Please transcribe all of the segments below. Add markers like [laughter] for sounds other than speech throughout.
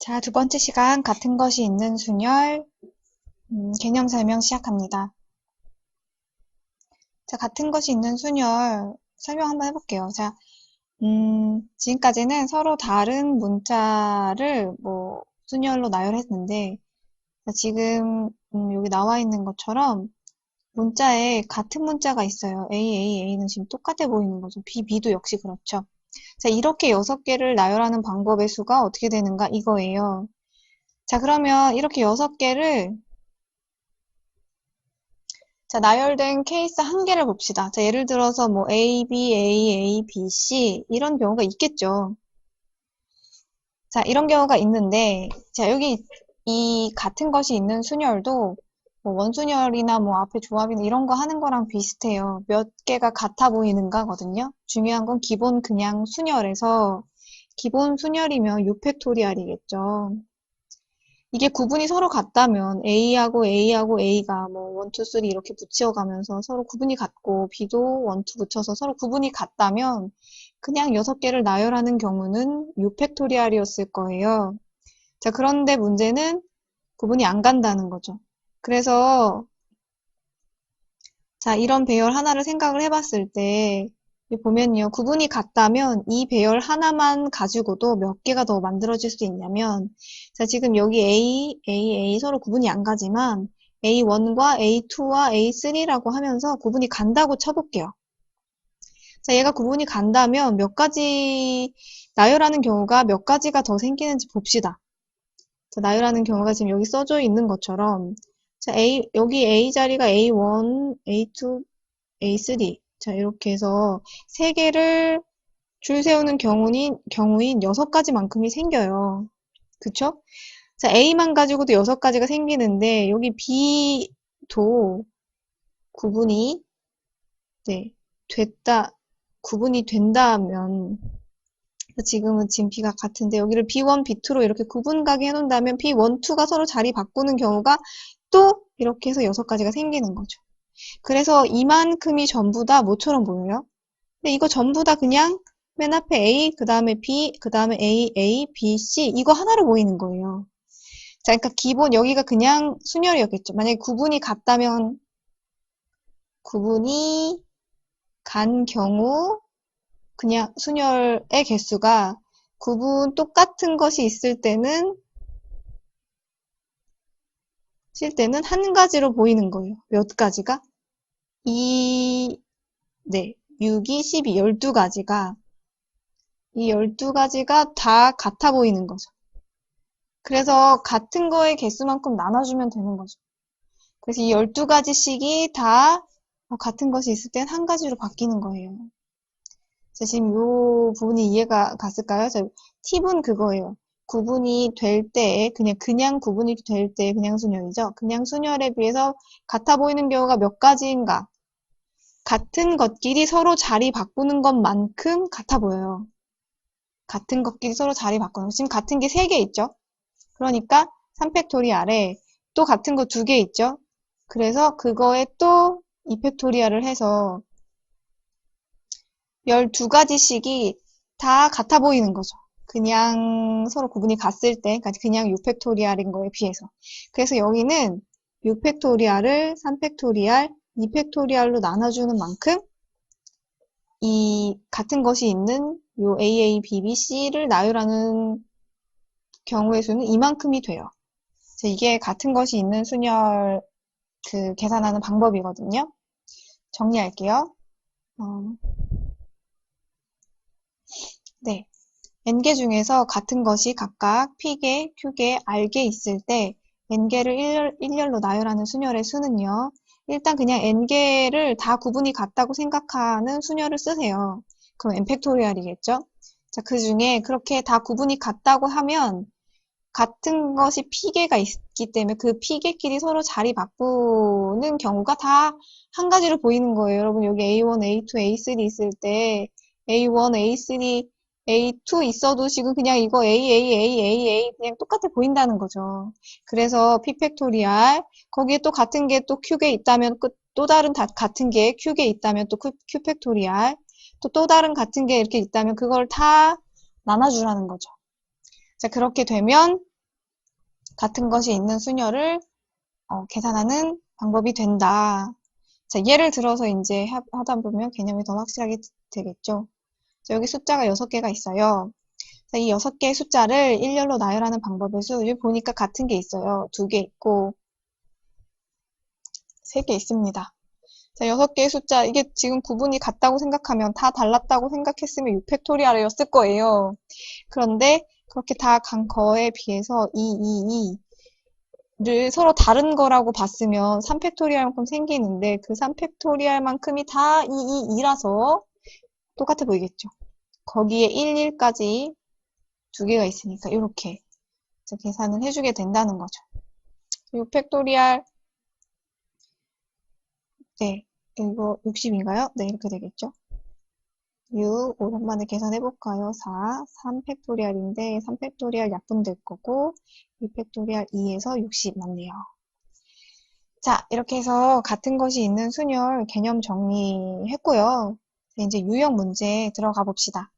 자, 두 번째 시간 같은 것이 있는 순열 음, 개념 설명 시작합니다. 자, 같은 것이 있는 순열 설명 한번 해볼게요. 자, 음, 지금까지는 서로 다른 문자를 뭐 순열로 나열했는데 자, 지금 음, 여기 나와 있는 것처럼 문자에 같은 문자가 있어요. A, A, A는 지금 똑같아 보이는 거죠. B, B도 역시 그렇죠. 자, 이렇게 여섯 개를 나열하는 방법의 수가 어떻게 되는가 이거예요. 자, 그러면 이렇게 여섯 개를 자, 나열된 케이스 한 개를 봅시다. 자, 예를 들어서 뭐 A, B, A, A, B, C 이런 경우가 있겠죠. 자, 이런 경우가 있는데 자, 여기 이 같은 것이 있는 순열도 뭐 원순열이나 뭐 앞에 조합이나 이런 거 하는 거랑 비슷해요. 몇 개가 같아 보이는가거든요. 중요한 건 기본 그냥 순열에서 기본 순열이면 6팩토리알이겠죠. 이게 구분이 서로 같다면 A하고 A하고 A가 뭐 1, 2, 3 이렇게 붙여가면서 서로 구분이 같고 B도 1, 2 붙여서 서로 구분이 같다면 그냥 6개를 나열하는 경우는 6팩토리알이었을 거예요. 자, 그런데 문제는 구분이 안 간다는 거죠. 그래서 자, 이런 배열 하나를 생각을 해봤을 때 보면요. 구분이 같다면 이 배열 하나만 가지고도 몇 개가 더 만들어질 수 있냐면 자, 지금 여기 A, A, A 서로 구분이 안 가지만 A1과 A2와 A3라고 하면서 구분이 간다고 쳐볼게요. 자, 얘가 구분이 간다면 몇 가지 나열하는 경우가 몇 가지가 더 생기는지 봅시다. 자, 나열하는 경우가 지금 여기 써져 있는 것처럼 자, A, 여기 A 자리가 A1, A2, A3. 자, 이렇게 해서 세 개를 줄 세우는 경우인, 경우인 여섯 가지만큼이 생겨요. 그쵸? 자, A만 가지고도 여섯 가지가 생기는데, 여기 B도 구분이, 네, 됐다, 구분이 된다면, 지금은 지금 B가 같은데, 여기를 B1, B2로 이렇게 구분 가게 해놓는다면, B1, 2가 서로 자리 바꾸는 경우가 또 이렇게 해서 여섯 가지가 생기는 거죠. 그래서 이만큼이 전부 다 뭐처럼 보여요? 근데 이거 전부 다 그냥 맨 앞에 A, 그 다음에 B, 그 다음에 A, A, B, C 이거 하나로 보이는 거예요. 자, 그러니까 기본 여기가 그냥 순열이었겠죠. 만약에 구분이 같다면 구분이 간 경우 그냥 순열의 개수가 구분 똑같은 것이 있을 때는 칠 때는 한 가지로 보이는 거예요. 몇 가지가? 2, 네, 6이 12, 12가지가 이 12가지가 다 같아 보이는 거죠. 그래서 같은 거의 개수만큼 나눠주면 되는 거죠. 그래서 이 12가지씩이 다 같은 것이 있을 땐 한 가지로 바뀌는 거예요. 자, 지금 이 부분이 이해가 갔을까요? 자, 팁은 그거예요. 구분이 될 때, 그냥, 그냥 구분이 될때 그냥 순열이죠. 그냥 순열에 비해서 같아 보이는 경우가 몇 가지인가? 같은 것끼리 서로 자리 바꾸는 것만큼 같아 보여요. 같은 것끼리 서로 자리 바꾸는 거. 지금 같은 게 세 개 있죠? 그러니까 3팩토리알에 또 같은 거 두 개 있죠? 그래서 그거에 또 2팩토리알을 해서 12가지씩이 다 같아 보이는 거죠. 그냥 서로 구분이 갔을 때, 그러니까 그냥 6팩토리알인 거에 비해서. 그래서 여기는 6팩토리알을 3팩토리알, 2팩토리알로 나눠주는 만큼 이 같은 것이 있는 요 AA, BB, C를 나열하는 경우의 수는 이만큼이 돼요. 이게 같은 것이 있는 순열 그 계산하는 방법이거든요. 정리할게요. 어, 네. N개 중에서 같은 것이 각각 p개, q개, r개 있을 때 n개를 일렬, 일렬로 나열하는 순열의 수는요. 일단 그냥 n개를 다 구분이 같다고 생각하는 순열을 쓰세요. 그럼 n 팩토리얼이겠죠? 자, 그 중에 그렇게 다 구분이 같다고 하면 같은 것이 p개가 있기 때문에 그 p개끼리 서로 자리 바꾸는 경우가 다 한 가지로 보이는 거예요. 여러분 여기 A1, A2, A3 있을 때 A1, A3, A2 있어도 지금 그냥 이거 A, A, A, A, A 그냥 똑같아 보인다는 거죠. 그래서 P 팩토리알 거기에 또 같은 게 또 Q개 있다면 또 다른 다, 같은 게 Q개 있다면 또 Q 팩토리알 또 또 다른 같은 게 이렇게 있다면 그걸 다 나눠주라는 거죠. 자 그렇게 되면 같은 것이 있는 수녀를 어, 계산하는 방법이 된다. 자, 예를 들어서 이제 하- 하다 보면 개념이 더 확실하게 되겠죠. 자, 여기 숫자가 6개가 있어요. 자, 이 6개의 숫자를 일렬로 나열하는 방법에서 여기 보니까 같은 게 있어요. 두개 있고, 세개 있습니다. 자, 6개의 숫자, 이게 지금 구분이 같다고 생각하면 다 달랐다고 생각했으면 6팩토리알이었을 거예요. 그런데 그렇게 다 간 거에 비해서 2, 2, 2를 서로 다른 거라고 봤으면 3팩토리알만큼 생기는데 그 3팩토리알만큼이 다 2, 2, 2라서 똑같아 보이겠죠. 거기에 1, 1까지 두 개가 있으니까 이렇게 계산을 해주게 된다는 거죠. 6 팩토리알 네, 이거 60인가요? 네, 이렇게 되겠죠. 6, 오랜만에 계산해볼까요? 4, 3 팩토리알인데 3 팩토리알 약분될 거고 2 팩토리알 2에서 60 맞네요. 자, 이렇게 해서 같은 것이 있는 순열 개념 정리했고요. 자, 이제 유형 문제 들어가 봅시다.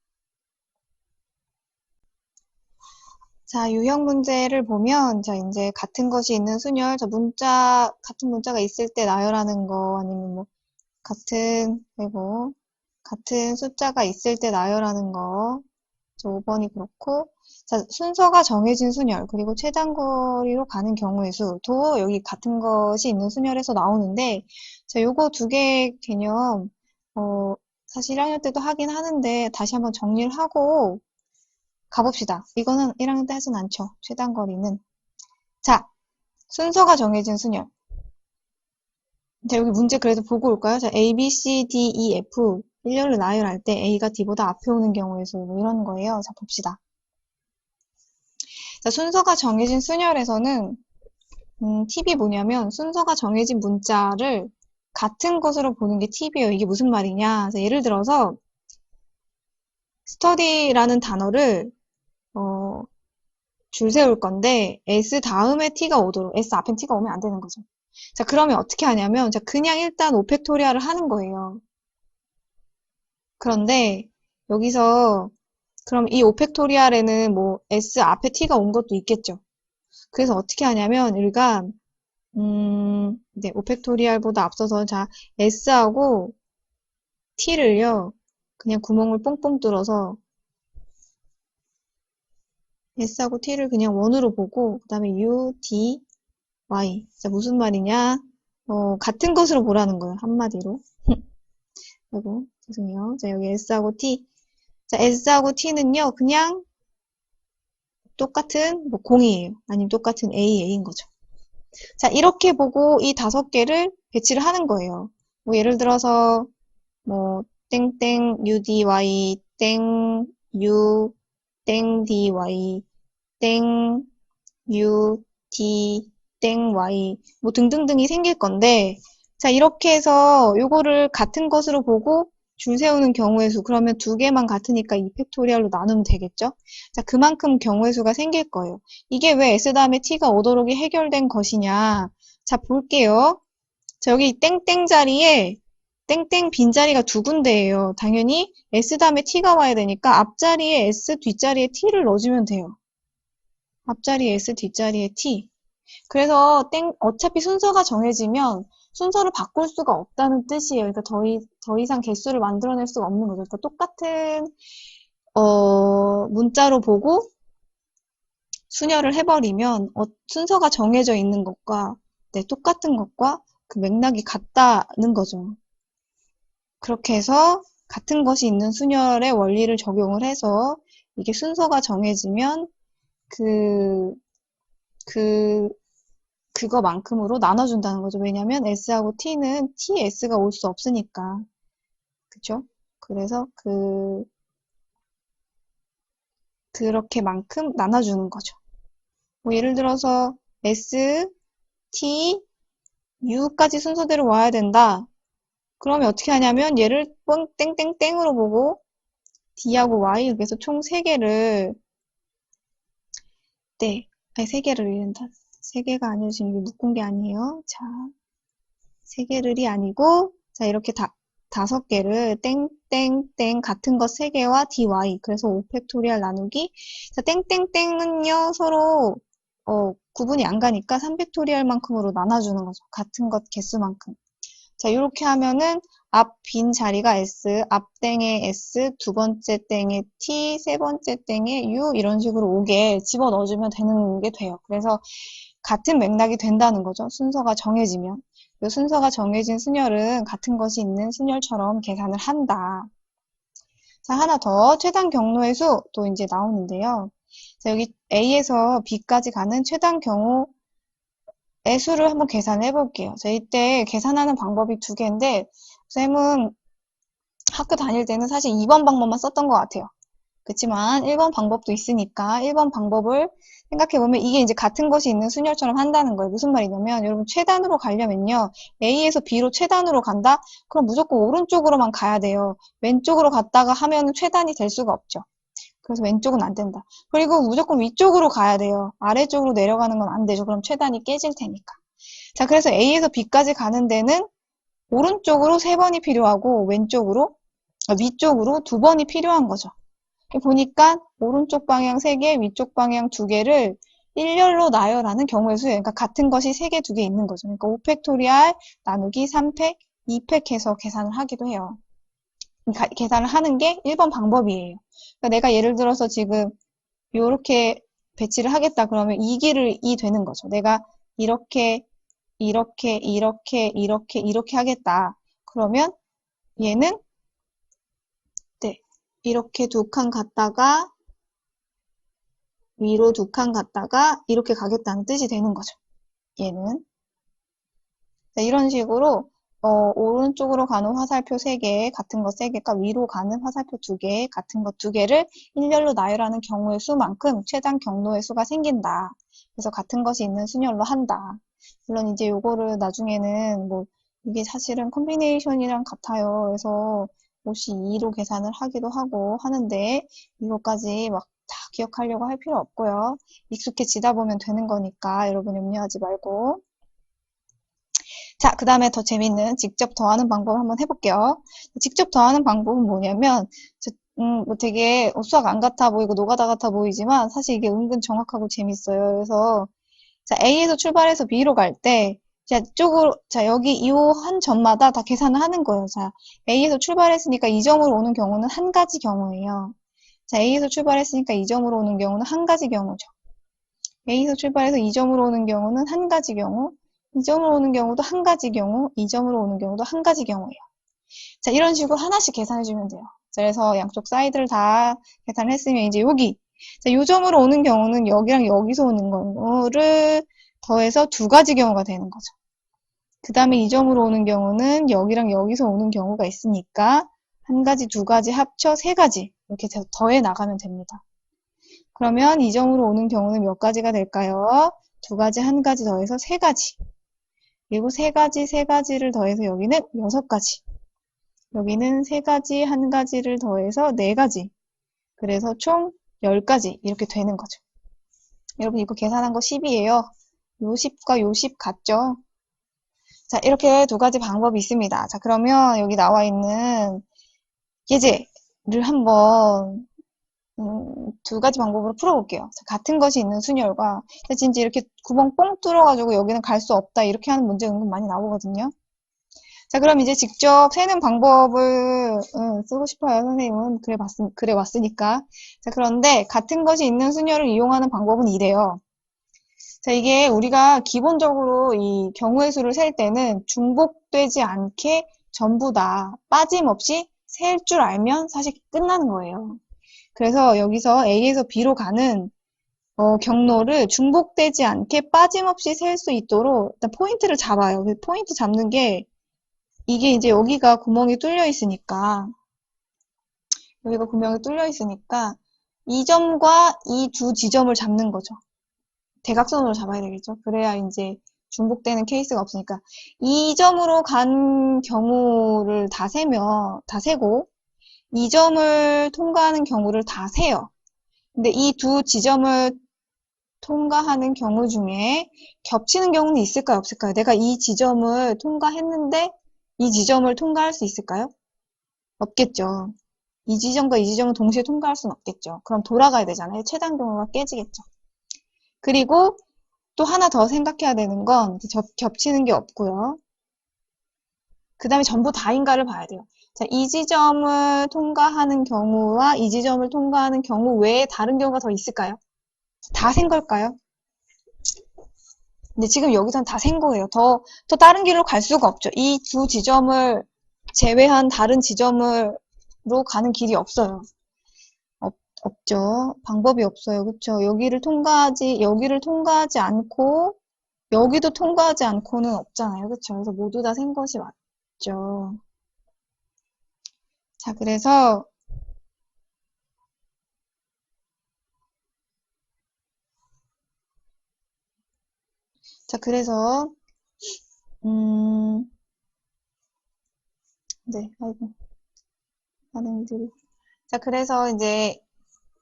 자, 유형 문제를 보면, 자, 이제 같은 것이 있는 순열, 자, 문자, 같은 문자가 있을 때 나열하는 거, 아니면 뭐, 같은, 그리고, 같은 숫자가 있을 때 나열하는 거, 저 5번이 그렇고, 자, 순서가 정해진 순열, 그리고 최단거리로 가는 경우의 수도 여기 같은 것이 있는 순열에서 나오는데, 자, 요거 두 개 개념, 어, 사실 1학년 때도 하긴 하는데, 다시 한번 정리를 하고, 가봅시다. 이거는 1학년 때 하진 않죠. 최단 거리는. 자, 순서가 정해진 순열. 자, 여기 문제 그래도 보고 올까요? 자, A, B, C, D, E, F. 일렬로 나열할 때 A가 D보다 앞에 오는 경우의 수, 뭐 이런 거예요. 자, 봅시다. 자, 순서가 정해진 순열에서는, 음, 팁이 뭐냐면, 순서가 정해진 문자를 같은 것으로 보는 게 팁이에요. 이게 무슨 말이냐. 자, 예를 들어서, study라는 단어를 어, 줄 세울 건데 S 다음에 T가 오도록 S 앞에 T가 오면 안 되는 거죠. 자, 그러면 어떻게 하냐면 자, 그냥 일단 오팩토리얼을 하는 거예요. 그런데 여기서 그럼 이 오팩토리얼에는 뭐 S 앞에 T가 온 것도 있겠죠. 그래서 어떻게 하냐면 우리가 음, 네, 오팩토리얼보다 앞서서 자, S하고 T를요. 그냥 구멍을 뽕뽕 뚫어서 S하고 T를 그냥 원으로 보고 그 다음에 U, D, Y. 자 무슨 말이냐? 어, 같은 것으로 보라는 거예요 한마디로. [laughs] 그리고 죄송해요. 자 여기 S하고 T. 자 S하고 T는요 그냥 똑같은 뭐 공이에요. 아니면 똑같은 A, A인 거죠 자 이렇게 보고 이 다섯 개를 배치를 하는 거예요. 뭐 예를 들어서 뭐 땡땡 UDY 땡 U 땡 dy, 땡 u, d, 땡 y 뭐 등등등이 생길 건데 자 이렇게 해서 요거를 같은 것으로 보고 줄 세우는 경우의 수 그러면 두 개만 같으니까 2팩토리얼로 나누면 되겠죠? 자 그만큼 경우의 수가 생길 거예요. 이게 왜 s 다음에 t가 오도록이 해결된 것이냐 자 볼게요. 자 여기 땡땡 자리에 땡땡 빈자리가 두 군데예요. 당연히 S 다음에 T가 와야 되니까 앞자리에 S, 뒷자리에 T를 넣어주면 돼요. 앞자리에 S, 뒷자리에 T. 그래서 땡, 어차피 순서가 정해지면 순서를 바꿀 수가 없다는 뜻이에요. 그러니까 더, 이, 더 이상 개수를 만들어낼 수가 없는 거죠. 그러니까 똑같은 어, 문자로 보고 순열을 해버리면 어, 순서가 정해져 있는 것과 네, 똑같은 것과 그 맥락이 같다는 거죠. 그렇게 해서 같은 것이 있는 순열의 원리를 적용을 해서 이게 순서가 정해지면 그, 그, 그거만큼으로 나눠준다는 거죠. 왜냐면 S하고 T는 TS가 올 수 없으니까. 그쵸? 그래서 그, 그렇게만큼 나눠주는 거죠. 뭐 예를 들어서 S, T, U까지 순서대로 와야 된다. 그러면 어떻게 하냐면 얘를 뻥 땡땡땡으로 보고 D하고 Y 해서 총 3개를 네, 아니 3개를 이른다. 3개가 아니라 지금 묶은 게 아니에요. 자, 3개를이 아니고 자 이렇게 다 다섯 개를 땡땡땡 같은 것 3개와 dy 그래서 5팩토리얼 나누기 자 땡땡땡은요 서로 어, 구분이 안 가니까 3팩토리얼만큼으로 나눠주는 거죠. 같은 것 개수만큼. 자, 이렇게 하면은 앞 빈 자리가 S, 앞 땡에 S, 두 번째 땡에 T, 세 번째 땡에 U 이런 식으로 오게 집어 넣어주면 되는 게 돼요. 그래서 같은 맥락이 된다는 거죠. 순서가 정해지면. 이 순서가 정해진 순열은 같은 것이 있는 순열처럼 계산을 한다. 자, 하나 더 최단 경로의 수 또 이제 나오는데요. 자, 여기 A에서 B까지 가는 최단 경우의 수를 한번 계산해 볼게요. 자, 이때 계산하는 방법이 두 개인데 쌤은 학교 다닐 때는 사실 2번 방법만 썼던 것 같아요. 그렇지만 1번 방법도 있으니까 1번 방법을 생각해보면 이게 이제 같은 것이 있는 순열처럼 한다는 거예요. 무슨 말이냐면 여러분 최단으로 가려면요. A에서 B로 최단으로 간다? 그럼 무조건 오른쪽으로만 가야 돼요. 왼쪽으로 갔다가 하면 최단이 될 수가 없죠. 그래서 왼쪽은 안 된다. 그리고 무조건 위쪽으로 가야 돼요. 아래쪽으로 내려가는 건 안 되죠. 그럼 최단이 깨질 테니까. 자, 그래서 A에서 B까지 가는 데는 오른쪽으로 세 번이 필요하고 왼쪽으로 아, 위쪽으로 두 번이 필요한 거죠. 보니까 오른쪽 방향 3개, 위쪽 방향 2개를 1열로 나열하는 경우의 수예요. 그러니까 같은 것이 3개, 2개 있는 거죠. 그러니까 5팩토리알 나누기 3팩, 2팩 해서 계산을 하기도 해요. 가, 계산을 하는 게 1번 방법이에요. 그러니까 내가 예를 들어서 지금 이렇게 배치를 하겠다 그러면 2기를 2 되는 거죠. 내가 이렇게, 이렇게, 이렇게, 이렇게, 이렇게 하겠다. 그러면 얘는 이렇게 두 칸 갔다가 위로 두 칸 갔다가 이렇게 가겠다는 뜻이 되는 거죠. 얘는. 자, 이런 식으로 어, 오른쪽으로 가는 화살표 3개, 같은 것 3개가 위로 가는 화살표 2개, 같은 것 2개를 일렬로 나열하는 경우의 수만큼 최단 경로의 수가 생긴다. 그래서 같은 것이 있는 순열로 한다. 물론 이제 요거를 나중에는 뭐 이게 사실은 콤비네이션이랑 같아요. 그래서 옷이 2로 계산을 하기도 하고 하는데 이것까지 막 다 기억하려고 할 필요 없고요. 익숙해지다 보면 되는 거니까 여러분 염려하지 말고 자, 그 다음에 더 재밌는 직접 더하는 방법을 한번 해볼게요. 직접 더하는 방법은 뭐냐면 음, 뭐 되게 수학 안 같아 보이고 노가다 같아 보이지만 사실 이게 은근 정확하고 재밌어요. 그래서 자, A에서 출발해서 B로 갈 때 자, 이쪽으로, 자, 여기 이한 점마다 다 계산을 하는 거예요. 자, A에서 출발했으니까 이 점으로 오는 경우는 한 가지 경우예요. 자, A에서 출발했으니까 이 점으로 오는 경우는 한 가지 경우죠. A에서 출발해서 이 점으로 오는 경우는 한 가지 경우, 이 점으로 오는 경우도 한 가지 경우, 이 점으로 오는 경우도 한 가지 경우예요. 자, 이런 식으로 하나씩 계산해주면 돼요. 자, 그래서 양쪽 사이드를 다 계산을 했으면 이제 여기, 자, 요 점으로 오는 경우는 여기랑 여기서 오는 거를 더해서 두 가지 경우가 되는 거죠. 그 다음에 이 점으로 오는 경우는 여기랑 여기서 오는 경우가 있으니까 한 가지, 두 가지 합쳐 세 가지 이렇게 더해 나가면 됩니다. 그러면 이 점으로 오는 경우는 몇 가지가 될까요? 두 가지, 한 가지 더해서 세 가지. 그리고 세 가지, 세 가지를 더해서 여기는 여섯 가지. 여기는 세 가지, 한 가지를 더해서 네 가지. 그래서 총 10가지 이렇게 되는 거죠. 여러분 이거 계산한 거 10이에요. 요 10과 요 10 같죠? 자, 이렇게 두 가지 방법이 있습니다. 자, 그러면 여기 나와 있는 예제를 한번 음, 두 가지 방법으로 풀어볼게요. 자, 같은 것이 있는 순열과 진짜 이렇게 구멍 뽕 뚫어가지고 여기는 갈 수 없다 이렇게 하는 문제 은근 많이 나오거든요. 자, 그럼 이제 직접 세는 방법을 음, 쓰고 싶어요. 선생님은 그래 봤, 그래 왔으니까. 자, 그런데 같은 것이 있는 순열을 이용하는 방법은 이래요. 자, 이게 우리가 기본적으로 이 경우의 수를 셀 때는 중복되지 않게 전부 다 빠짐없이 셀 줄 알면 사실 끝나는 거예요. 그래서 여기서 A에서 B로 가는 어, 경로를 중복되지 않게 빠짐없이 셀 수 있도록 일단 포인트를 잡아요. 그 포인트 잡는 게 이게 이제 여기가 구멍이 뚫려 있으니까 여기가 구멍이 뚫려 있으니까 이 점과 이 두 지점을 잡는 거죠. 대각선으로 잡아야 되겠죠. 그래야 이제 중복되는 케이스가 없으니까 이 점으로 간 경우를 다 세며 다 세고 이 점을 통과하는 경우를 다 세요. 근데 이 두 지점을 통과하는 경우 중에 겹치는 경우는 있을까요? 없을까요? 내가 이 지점을 통과했는데 이 지점을 통과할 수 있을까요? 없겠죠. 이 지점과 이 지점을 동시에 통과할 수는 없겠죠. 그럼 돌아가야 되잖아요. 최단 경우가 깨지겠죠. 그리고 또 하나 더 생각해야 되는 건 겹치는 게 없고요. 그 다음에 전부 다인가를 봐야 돼요. 자, 이 지점을 통과하는 경우와 이 지점을 통과하는 경우 외에 다른 경우가 더 있을까요? 다 센 걸까요? 근데 지금 여기선 다 센 거예요. 더, 더 다른 길로 갈 수가 없죠. 이 두 지점을 제외한 다른 지점으로 가는 길이 없어요. 없, 없죠. 방법이 없어요. 그쵸? 여기를 통과하지, 여기를 통과하지 않고, 여기도 통과하지 않고는 없잖아요. 그쵸? 그래서 모두 다센 것이 맞죠. 자, 그래서, 자, 그래서, 음, 네, 아이고, 반응들이. 자, 그래서 이제,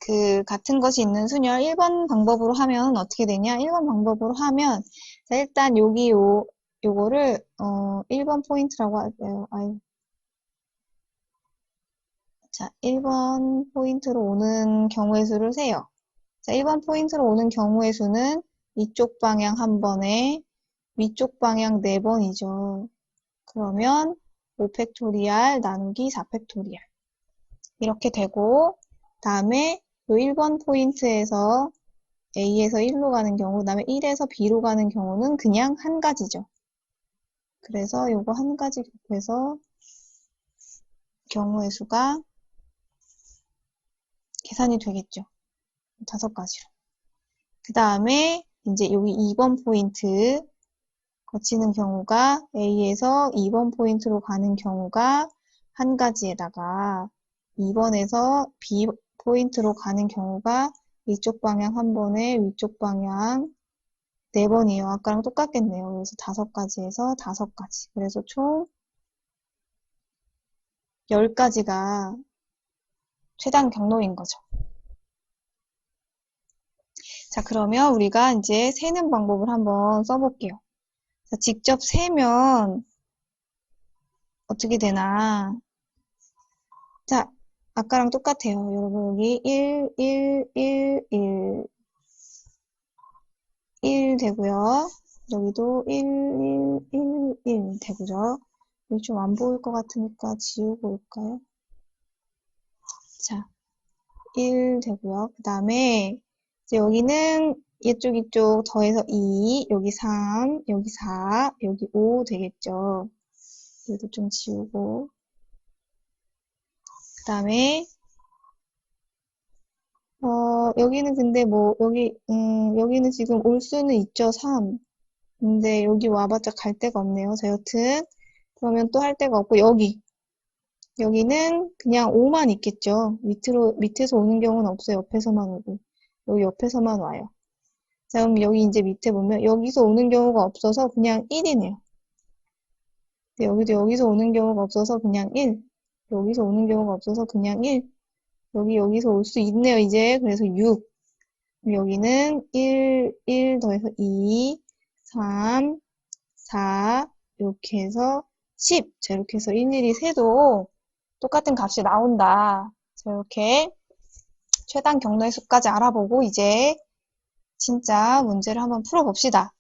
그, 같은 것이 있는 순열 1번 방법으로 하면 어떻게 되냐? 1번 방법으로 하면, 자, 일단 여기 요, 요거를, 어, 1번 포인트라고 할게요. 아유. 자, 1번 포인트로 오는 경우의 수를 세요. 자, 1번 포인트로 오는 경우의 수는 이쪽 방향 한 번에 위쪽 방향 네 번이죠. 그러면 5팩토리알 나누기 4팩토리알. 이렇게 되고, 다음에 요 1번 포인트에서 A에서 1로 가는 경우, 그 다음에 1에서 B로 가는 경우는 그냥 한 가지죠. 그래서 요거 한 가지 곱해서 경우의 수가 계산이 되겠죠. 다섯 가지로. 그 다음에 이제 여기 2번 포인트 거치는 경우가 A에서 2번 포인트로 가는 경우가 한 가지에다가 2번에서 B 포인트로 가는 경우가 이쪽 방향 한 번에 위쪽 방향 네 번이에요. 아까랑 똑같겠네요. 그래서 다섯 가지에서 다섯 가지. 그래서 총 10가지가 최단 경로인 거죠. 자, 그러면 우리가 이제 세는 방법을 한번 써볼게요. 자, 직접 세면 어떻게 되나. 자, 아까랑 똑같아요. 여러분, 여기 1, 1, 1, 1, 1 되고요. 여기도 1, 1, 1, 1 되고요. 여기 좀 안 보일 것 같으니까 지우고 올까요? 자, 1 되고요. 그 다음에 이제 여기는 이쪽 이쪽 더해서 2, 여기 3, 여기 4, 여기 5 되겠죠. 여기도 좀 지우고 그 다음에 어, 여기는 근데 뭐 여기 음, 여기는 지금 올 수는 있죠. 3. 근데 여기 와봤자 갈 데가 없네요. 자, 여튼 그러면 또 할 데가 없고 여기 여기는 그냥 5만 있겠죠. 밑으로 밑에서 오는 경우는 없어요. 옆에서만 오고 여기 옆에서만 와요. 자, 그럼 여기 이제 밑에 보면 여기서 오는 경우가 없어서 그냥 1이네요. 여기도 여기서 오는 경우가 없어서 그냥 1. 여기서 오는 경우가 없어서 그냥 1. 여기 여기서 올 수 있네요, 이제. 그래서 6. 여기는 1, 1 더해서 2, 3, 4, 이렇게 해서 10. 자, 이렇게 해서 1, 1이 세도 똑같은 값이 나온다. 자, 이렇게 최단 경로의 수까지 알아보고 이제 진짜 문제를 한번 풀어봅시다.